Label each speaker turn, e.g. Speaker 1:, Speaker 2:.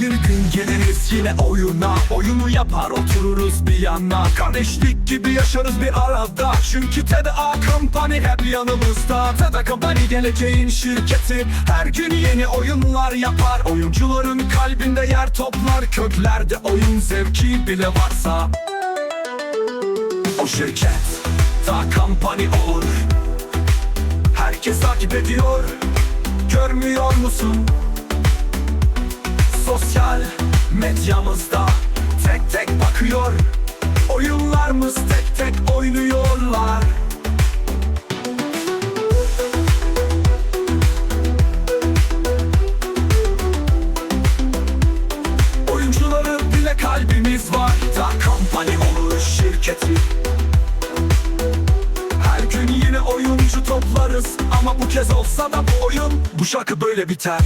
Speaker 1: Bir gün geliriz yine oyuna. Oyunu yapar otururuz bir yana. Kardeşlik gibi yaşarız bir arada. Çünkü TDA Company hep yanımızda. TDA Company geleceğin şirketi. Her gün yeni oyunlar yapar. Oyuncuların kalbinde yer toplar. Köklerde oyun zevki bile varsa. O şirket Da Company olur. Herkes takip ediyor. Görmüyor musun? Sosyal medyamızda. Tek tek bakıyor Oyunlarımız tek tek oynuyorlar. Oyuncuları bile kalbimiz var. Da kampanya olur şirketi. Her gün yine oyuncu toplarız. Ama bu kez olsa da bu oyun Bu şarkı böyle biter